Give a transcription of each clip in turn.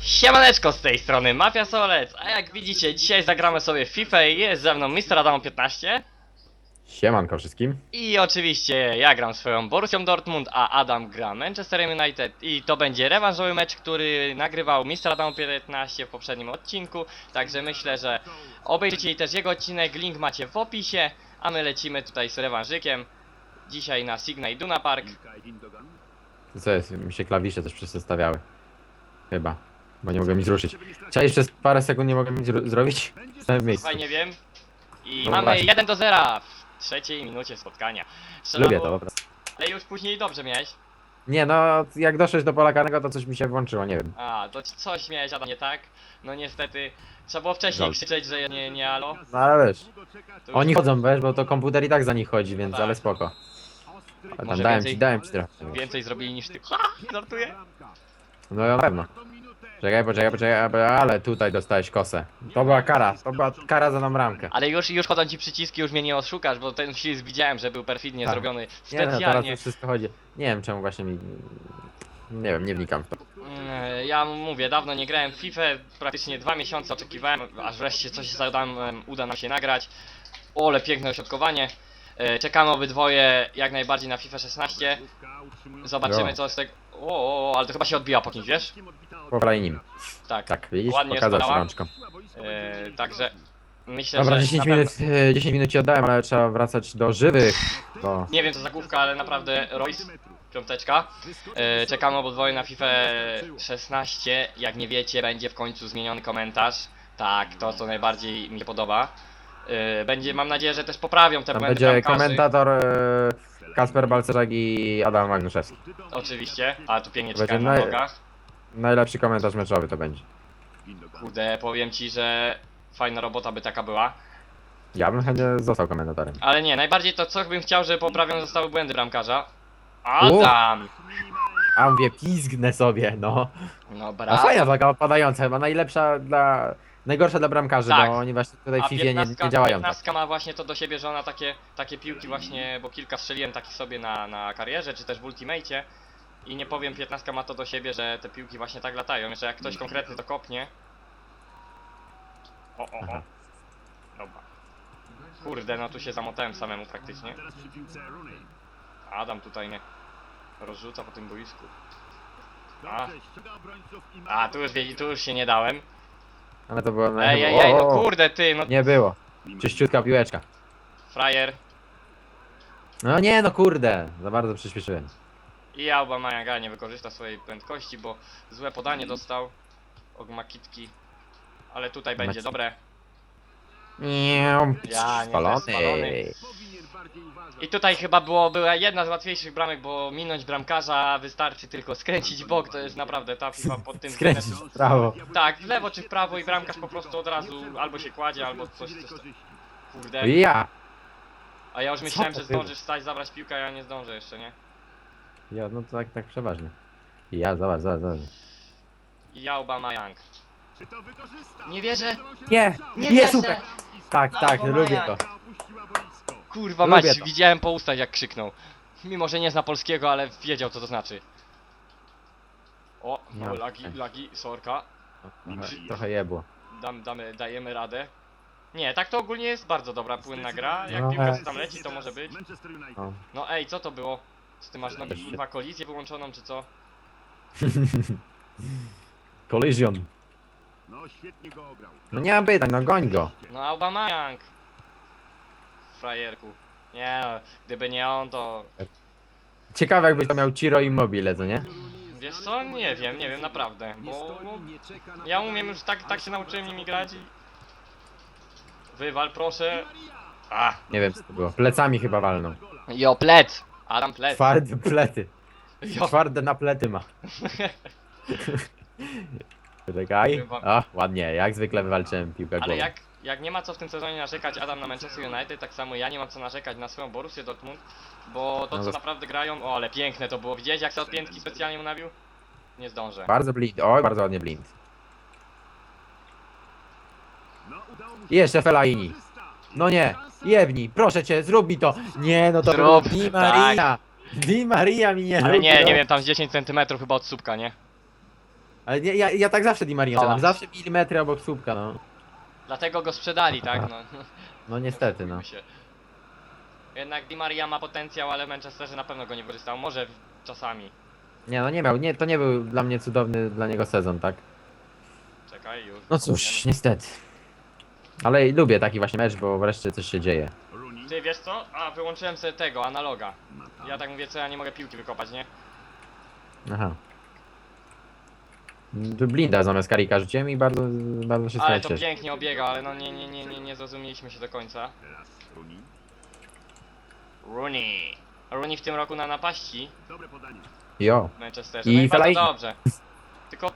Siemaneczko z tej strony, Mafia Solec, a jak widzicie, dzisiaj zagramy sobie w FIFA i jest ze mną Mr. Adam 15 Siemanko wszystkim. i oczywiście ja gram swoją Borussią Dortmund, a Adam gra Manchester United i to będzie rewanżowy mecz, który nagrywał Mr. Adam 15 w poprzednim odcinku, także myślę, że obejrzycie też jego odcinek, link macie w opisie, a my lecimy tutaj z rewanżykiem, dzisiaj na Signa i Duna Park. Co jest? Mi się klawisze też przestawiały. Chyba. Bo nie mogę nic ruszyć. Cześć, przez parę sekund nie mogę nic ru- zrobić. Stałem w miejscu. Słuchaj, nie wiem. I No mamy właśnie. 1 do 0 w trzeciej minucie spotkania. Strzelało- Lubię to, po prostu. Ale już później dobrze miałeś. Nie no, jak doszłeś do pola karnego, to coś mi się włączyło, nie wiem. A, to ci- coś miałeś, Adam, nie tak? No niestety, trzeba było wcześniej Żal. krzyczeć, że nie, nie alo. No ale wiesz, To już oni chodzą, wiesz, bo to komputer i tak za nich chodzi, więc tak. ale spoko. A tam Może dałem więcej- ci, dałem ci trochę. Więcej zrobili niż ty. Ha! Żartuję. No na pewno. Czekaj, poczekaj, poczekaj, ale tutaj dostałeś kosę. To była kara, to była kara za nam ramkę. Ale już, już chodzą ci przyciski, już mnie nie oszukasz, bo ten film widziałem, że był perfidnie Tak. zrobiony Nie no, teraz specjalnie. wszystko chodzi. Nie wiem czemu właśnie mi... Nie wiem, nie wnikam w to. Mm, Ja mówię, dawno nie grałem w FIFA, praktycznie dwa miesiące oczekiwałem, aż wreszcie coś z Adamem uda nam się nagrać. Ole, piękne ośrodkowanie. E, Czekamy obydwoje jak najbardziej na FIFA 16. Zobaczymy Jo. co z tego... O, o, o, ale to chyba się odbija po kimś, wiesz? Pobrali nim. Tak. Tak, widzisz? Ładnie Pokazać spadała. rączką. E, także myślę, Dobra, że 10 na minut, pewno- e, 10 minut ci oddałem, ale trzeba wracać do żywych. Bo Nie wiem co za główka, ale naprawdę Royce, piąteczka. E, czekamy obydwoje na FIFA 16. Jak nie wiecie, będzie w końcu zmieniony komentarz. Tak, to co najbardziej mi się podoba. E, będzie, mam nadzieję, że też poprawią te tam błędy będzie bramkarzy. komentator e, Kasper Balcerzak i Adam Magnuszewski. Oczywiście, ale tu pięknie Będzie czekałem na naj- nogach. Najlepszy komentarz meczowy to będzie. Kurde, powiem ci, że fajna robota by taka była. Ja bym chętnie został komentatorem. Ale nie, najbardziej to co bym chciał, żeby poprawione zostały błędy bramkarza. Adam! A mówię, pizgnę sobie, no. No A brawo. fajna taka opadająca, chyba najlepsza dla... Najgorsza dla bramkarzy, Tak. bo oni właśnie tutaj A nie, 15, nie działają tak. 15 ma właśnie to do siebie, że ona takie, takie piłki właśnie, bo kilka strzeliłem takich sobie na, na karierze, czy też w ultimate. I nie powiem, 15 ma to do siebie, że te piłki właśnie tak latają, że jak ktoś konkretny to kopnie. O, o, o. Aha. Dobra. Kurde, no tu się zamotałem samemu praktycznie. Adam tutaj mnie rozrzuca po tym boisku. A, a tu, już, tu już się nie dałem. Ale to było... Ej, ej, ej, no O, o, o. kurde ty, no Nie było. Czyściutka piłeczka. frajer. No nie, no kurde. Za bardzo przyspieszyłem. I Alba Majaga nie wykorzysta swojej prędkości, bo złe podanie dostał od Makitki. Ale tutaj będzie dobre. Miau. Ja, nie, Spalony. spalony. I tutaj chyba było, była jedna z łatwiejszych bramek, bo minąć bramkarza wystarczy tylko skręcić bok, to jest naprawdę ta FIFA pod tym Skręcić względem- w prawo. Tak, w lewo czy w prawo i bramkarz po prostu od razu albo się kładzie, albo coś, coś kurde. Ja. A ja już myślałem, że zdążysz stać, zabrać piłkę, a ja nie zdążę jeszcze, nie? Ja, no to tak, tak przeważnie. Ja, zobacz, zobacz, zobacz. I ja Obama Young. Nie wierzę! Nie, Nie nie, wierzę! super. Tak, tak, lubię to. Kurwa Lubię mać, to. widziałem po ustach jak krzyknął. Mimo, że nie zna polskiego, ale wiedział co to znaczy. O, No. o lagi, lagi, sorka. Trochę, trochę jebło. Dam, damy, dajemy radę. Nie, tak to ogólnie jest bardzo dobra, płynna gra. Jak No, piłka e. sobie tam leci, to może być. O. No ej, co to było? Czy ty masz na kurwa kolizję wyłączoną, czy co? Collision. No świetnie go ograł. No nie mam pytań, no goń go. No Aubameyang. Frajerku. Nie no, gdyby nie on, to... Ciekawe jakbyś to miał Ciro i Mobile, co nie? Wiesz co? Nie wiem, nie wiem, naprawdę. Bo, bo ja umiem już tak, tak się nauczyłem nimi grać i... Wywal proszę. A, Nie wiem co to było. Plecami chyba walną. jo plec! Adam plec. Twarde plety. Jo. Twarde na plety ma. Czekaj. O, ładnie, jak zwykle wywalczyłem piłkę Ale głową. jak, jak nie ma co w tym sezonie narzekać Adam na Manchester United, tak samo ja nie mam co narzekać na swoją Borussię Dortmund, bo to No co to- naprawdę grają, o ale piękne to było, widziałeś jak się od piętki specjalnie mu nabił? Nie zdążę. Bardzo blind, oj, bardzo ładnie blind. No, I jeszcze Fellaini. No nie, jebnij, proszę cię, zrób mi to. Nie, no to Zrób, był Di Maria. Di Maria mi nie Ale nie, nie wiem, tam z 10 cm chyba od słupka, nie? Ale nie, ja, ja tak zawsze Di Maria mam, zawsze milimetry obok słupka, no. Dlatego go sprzedali, tak? No. No niestety, no. Się. Jednak Di Maria ma potencjał, ale w Manchesterze na pewno go nie wykorzystał. Może w- czasami. Nie, no nie miał, nie, to nie był dla mnie cudowny dla niego sezon, tak? Czekaj, już. No cóż, niestety. Ale lubię taki właśnie mecz, bo wreszcie coś się dzieje. Ty wiesz co? A, wyłączyłem sobie tego, analoga. Ja tak mówię, co ja nie mogę piłki wykopać, nie? Aha. Blinda zamiast karika rzuciłem i bardzo, bardzo się Ale to cieszę. pięknie obiega, ale no nie, nie, nie, nie, nie zrozumieliśmy się do końca. Teraz Rooney. Rooney. W tym roku na napaści Dobre podanie. Jo. w Manchesterze. I No i bardzo Fellaini. dobrze. Tylko.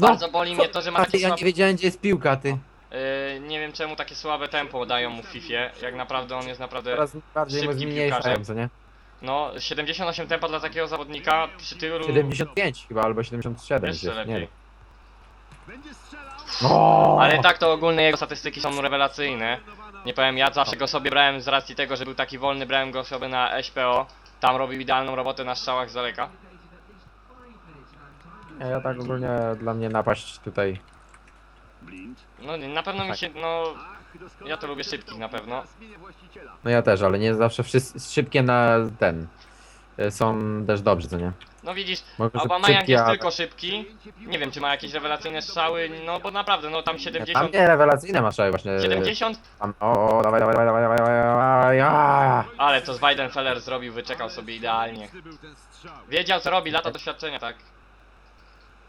No, bardzo boli mnie to, że ma takie ja słabe... nie wiedziałem gdzie jest piłka, ty. Yy, nie wiem czemu takie słabe tempo dają mu w Fifie, jak naprawdę on jest naprawdę... Coraz bardziej mu szybkim zmniejszają, piłkarzem. co nie? No, 78 tempa dla takiego zawodnika przy tylu... 75 chyba, albo 77 Jeszcze gdzieś, nie lepiej. wiem. Strzelał. O! Ale tak to ogólne jego statystyki są rewelacyjne. Nie powiem, ja zawsze go sobie brałem z racji tego, że był taki wolny, brałem go sobie na SPO. Tam robił idealną robotę na strzałach z daleka. Nie, ja tak ogólnie dla mnie napaść tutaj. No nie, na pewno mi Tak. się, no... Ja to lubię szybkich na pewno. No ja też, ale nie zawsze wszyscy szybkie na ten. y, Są też dobrzy, co nie? No widzisz, Może Aubameyang szybkie, jest ale- tylko szybki. Nie wiem, czy ma jakieś rewelacyjne strzały, no bo naprawdę, no tam Tam 70... nie rewelacyjne maszały właśnie. 70? Tam, o, o, dawaj, dawaj, dawaj, dawaj, dawaj, dawaj, a. Ale to z Weidenfeller zrobił, wyczekał sobie idealnie. Wiedział co robi, lata doświadczenia, tak?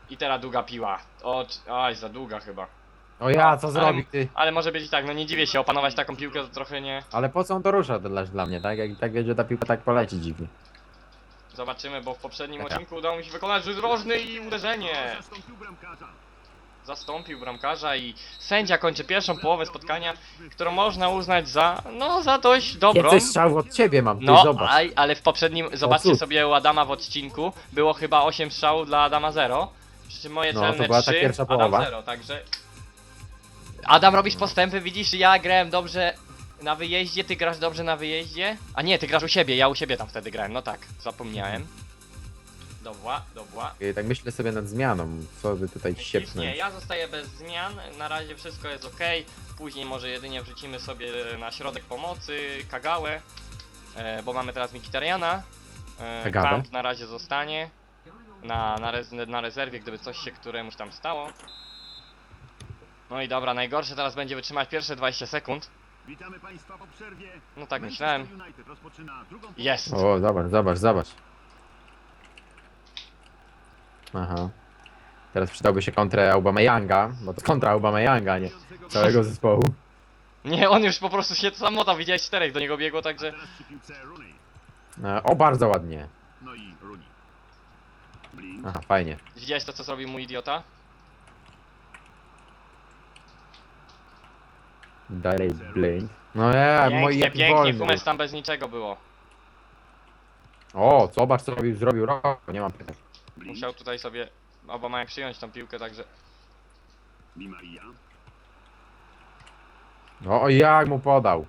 I teraz długa piła. O, c- aj, za długa chyba. O ja, co zrobi ty? Ale może być i tak, no nie dziwię się, opanować taką piłkę to trochę nie... Ale po co on to rusza dla, dla mnie, tak? Jak tak wie, że ta piłka tak poleci dziwnie. Zobaczymy, bo w poprzednim Taka. odcinku udało mi się wykonać rzut rożny i uderzenie. Zastąpił bramkarza. Zastąpił bramkarza i sędzia kończy pierwszą połowę spotkania, którą można uznać za, no za dość dobrą. Więcej strzałów od ciebie mam, ty No, zobacz. aj, ale w poprzednim, zobaczcie cud. sobie u Adama w odcinku, było chyba 8 strzałów dla Adama 0. Przy czym moje No, celne to była ta 3, pierwsza Adam połowa. 0, także... Adam, robisz postępy, widzisz, ja grałem dobrze na wyjeździe, ty grasz dobrze na wyjeździe? A nie, ty grasz u siebie, ja u siebie tam wtedy grałem, no tak, zapomniałem. Dobra, dobra. I Tak myślę sobie nad zmianą, co by tutaj Nie, siepnąć. ja zostaję bez zmian, na razie wszystko jest ok. Później może jedynie wrzucimy sobie na środek pomocy Kagałę, e, bo mamy teraz Mikitariana. E, Kagawę? Kamp na razie zostanie na, na, rez, na rezerwie, gdyby coś się któremuś tam stało. No i dobra, najgorsze teraz będzie wytrzymać pierwsze 20 sekund. Witamy Państwa po przerwie. No tak Manchester myślałem. United rozpoczyna drugą połowę. Jest! O, zobacz, zobacz, zobacz. Aha. Teraz przydałby się kontrę Aubameyanga, bo to kontra Aubameyanga, a nie całego zespołu. Nie, on już po prostu się samota, widziałeś czterech do niego biegło, także... teraz przy piłce Rooney. E, O, bardzo ładnie. No i Rooney. Aha, fajnie. Widziałeś to, co zrobił mój idiota? Dalej blind. No ja, moi Pięknie, jaki pięknie, wolny. Tam bez niczego było. O, zobacz co robił, zrobił rok, nie mam pytań. Musiał tutaj sobie Aubameyang przyjąć tą piłkę, także... Di Maria. No o jak mu podał.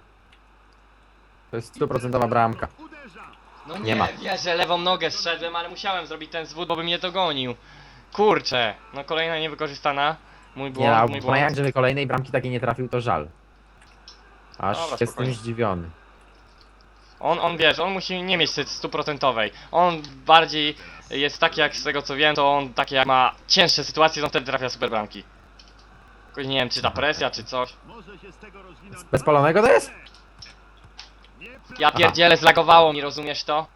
To jest stuprocentowa bramka. Uderza. No Nie nie, ma. wierzę, lewą nogę zszedłem, ale musiałem zrobić ten zwód, bo by mnie dogonił. Kurczę, no kolejna niewykorzystana. Mój Nie, błąd, a mój błąd. Aubameyang, żeby kolejnej bramki takiej nie trafił, to żal. Aż Dobra, jestem spokojnie. zdziwiony. On, on wiesz, on musi nie mieć stuprocentowej. On bardziej jest taki jak z tego co wiem, to on takie jak ma cięższe sytuacje, to on wtedy trafia super bramki. Tylko nie wiem, czy ta presja, czy coś. Może się z tego rozwinąć. Bez palonego to jest? Ja pierdzielę, zlagowało mi, rozumiesz to?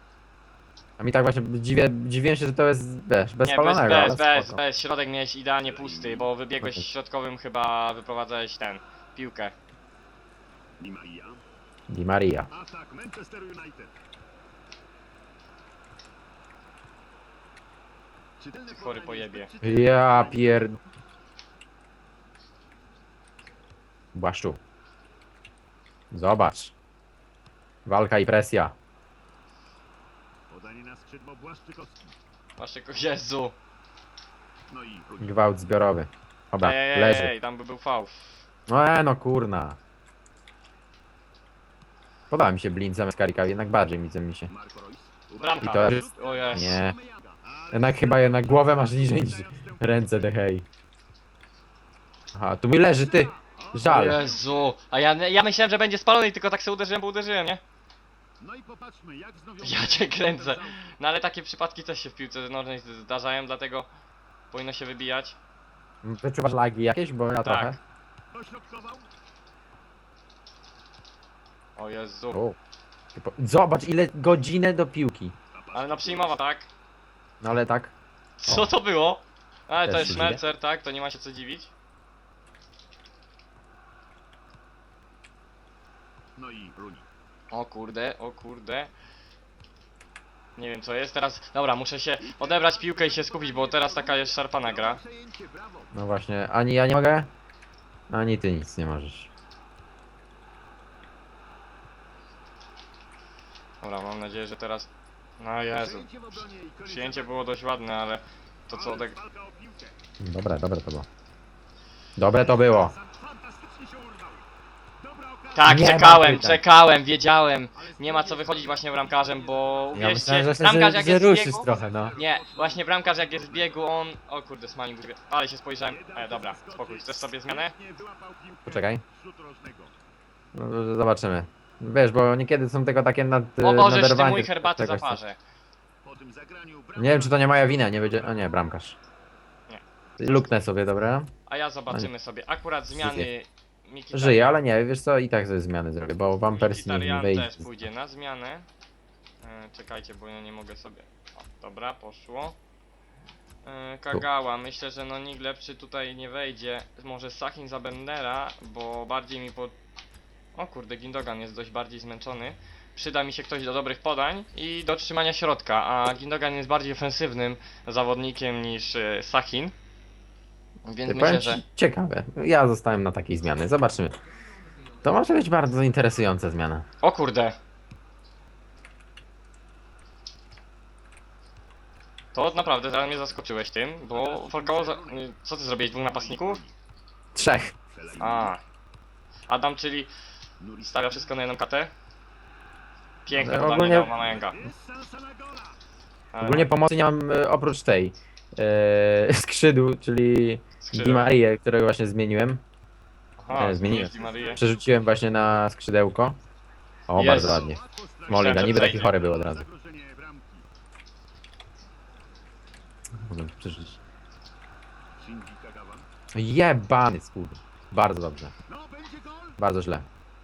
A mi tak właśnie dziwię, dziwię się, że to jest wiesz, bez nie, bez, palonego. bez, ale bez, spoko. bez, środek miałeś idealnie pusty, bo wybiegłeś środkowym chyba wyprowadzałeś ten, piłkę. Di Maria. Di Maria. Atak Manchester United. Chory podanie pojebie. Ja pier... Błaszczu. Zobacz. Walka i presja. Podanie na skrzydło Błaszczykowski. Masz jako Jezu. No i. Gwałt zbiorowy. Dobra, Ej, ej, leży. ej, tam by był fał. No e, no kurna. Podoba mi się blind zamiast karika, jednak bardziej mi mi się. Bramka. I to jest- O jest. Nie. Jednak chyba jednak głowę masz niżej niż ręce, dehej. Aha, tu mi leży, ty. Żal. Jezu, a ja, ja myślałem, że będzie spalony i tylko tak sobie uderzyłem, bo uderzyłem, nie? No i popatrzmy, jak Ja cię kręcę. No ale takie przypadki też się w piłce nożnej zdarzają, dlatego powinno się wybijać. Wyczuwasz lagi jakieś? Bo ja Tak. trochę. Dośrodkował. O Jezu. O. Zobacz ile godzinę do piłki. Ale no przyjmowa, tak? No ale tak. Co to było? Ale to Też jest dziwię. Schmelzer, tak? To nie ma się co dziwić. No i Rooney. O kurde, o kurde. Nie wiem co jest teraz. Dobra, muszę się odebrać piłkę i się skupić, bo teraz taka jest szarpana gra. No właśnie, ani ja nie mogę, ani ty nic nie możesz. Dobra, mam nadzieję, że teraz... No Jezu. Przyjęcie było dość ładne, ale to co piłkę. Dobre, dobre to było. Dobre to było. Tak, Nie ma czekałem, pytań. czekałem, wiedziałem. Nie ma co wychodzić właśnie bramkarzem, bo Ja myślałem, że, bramkarz jak jest w biegu... trochę, no. Nie, właśnie bramkarz jak jest w biegu, on... O kurde, smalim grzybie. Ale się spojrzałem. E, dobra, spokój, chcesz sobie zmianę? Poczekaj. No, zobaczymy. Wiesz, bo niekiedy są tego takie nad, O Boże, ty naderwanie mój herbaty czegoś, co- zaparzę. Po tym zagraniu Nie wiem, czy to nie moja wina, nie będzie... O nie, bramkarz. Nie. Luknę sobie, dobra? A ja zobaczymy sobie. Akurat zmiany... Miki Żyję, ale nie, wiesz co, i tak sobie zmiany zrobię, bo Van Persie nie Mkhitaryan wyjdzie. też pójdzie na zmianę. E, czekajcie, bo ja nie mogę sobie. O, dobra, poszło. E, Kagała, myślę, że no nikt lepszy tutaj nie wejdzie. Może Sahin za Bendera, bo bardziej mi po. O kurde, Gindogan jest dość bardziej zmęczony. Przyda mi się ktoś do dobrych podań i do trzymania środka, a Gindogan jest bardziej ofensywnym zawodnikiem niż e, Sahin. Więc myślę, powiem że. ci, ciekawe. Ja zostałem na takiej zmiany, zobaczymy. To może być bardzo interesująca zmiana. O kurde. To naprawdę teraz mnie zaskoczyłeś tym, bo Falcao za... y, Co ty zrobiłeś? Dwóch napastników? Trzech. A. Adam, czyli stawia wszystko na jedną katę? Piękne No, podanie ogólnie- do. Ale Ogólnie pomocy nie mam e, oprócz tej e, skrzydł, czyli skrzydło. Di Maria, którego właśnie zmieniłem. Aha, e, zmieniłem. Di. Przerzuciłem właśnie na skrzydełko. O, Jezu. bardzo ładnie. Molina, że niby taki chory był od razu. Mogę przerzucić. Jebany skór. Bardzo dobrze. No. Bardzo źle.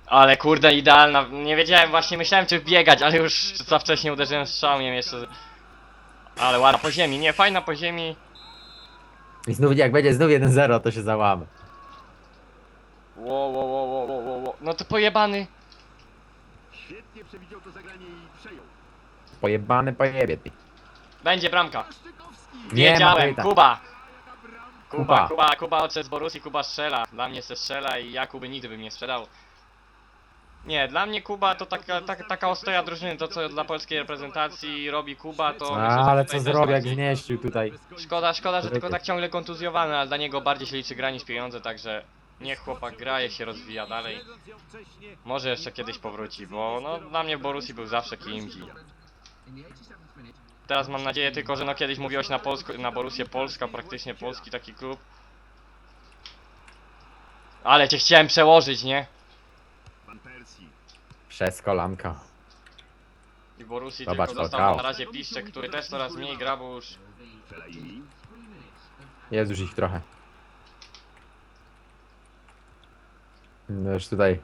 Ale kurde, idealna. Nie wiedziałem, właśnie myślałem czy biegać, ale już za wcześnie uderzyłem strzałem jeszcze. Ale ładna po ziemi, nie, fajna po ziemi. I znów jak będzie znów 1-0, to się załamy. Wo, wo, wo, wo, wo, wo, wo. No to pojebany. Świetnie przewidział to zagranie i przejął. Pojebany pojebie ty. Będzie bramka. Nie ma Wiedziałem. Kuba. Kuba, Kuba. Kuba, Kuba odszedł z Borusi, Kuba strzela. Dla mnie se strzela i ja Kuby nigdy bym nie sprzedał. Nie, dla mnie Kuba to taka, taka, taka ostoja drużyny, to co dla polskiej reprezentacji robi Kuba, to myślę, że A, ale tutaj co też zrobił, jak bardziej- tutaj. Szkoda, szkoda, że tylko tak ciągle kontuzjowany, ale dla niego bardziej się liczy gra niż pieniądze, także niech chłopak gra, niech się rozwija dalej. Może jeszcze kiedyś powróci, bo no dla mnie Borusi był zawsze kimś. i Teraz mam nadzieję tylko, że no kiedyś mówiłeś na Polsku, na Borusię Polska, praktycznie polski taki klub. Ale cię chciałem przełożyć, nie? Przez kolanka. I Borusi Zobacz, tylko dostał Falcao. na razie Piszczek, który też coraz mniej gra, bo już... Jest już ich trochę. No już tutaj.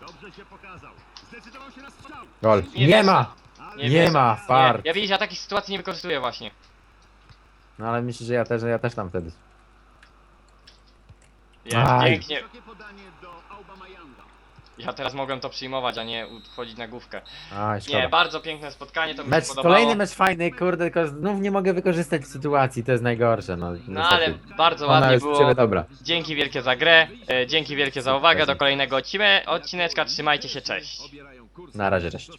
Dobrze się pokazał. Zdecydował się na strzał. Gol. Nie Nie ma! Nie wierzę. ma, Nie, fart. ja widzisz, ja takich sytuacji nie wykorzystuję właśnie. No ale myślę, że ja też, ja też tam wtedy. Aj. pięknie. Wysokie podanie do Aubameyanga. Ja teraz mogłem to przyjmować, a nie wchodzić na główkę. A, Nie, bardzo piękne spotkanie, to mi Mecz, się podobało. kolejny mecz fajny, kurde, tylko znów nie mogę wykorzystać sytuacji, to jest najgorsze, no. No ale niestety. bardzo Ona ładnie jest było. ciebie dobra. Dzięki wielkie za grę, e, dzięki wielkie za uwagę, do kolejnego odcime- odcineczka, trzymajcie się, cześć. Na razie, cześć.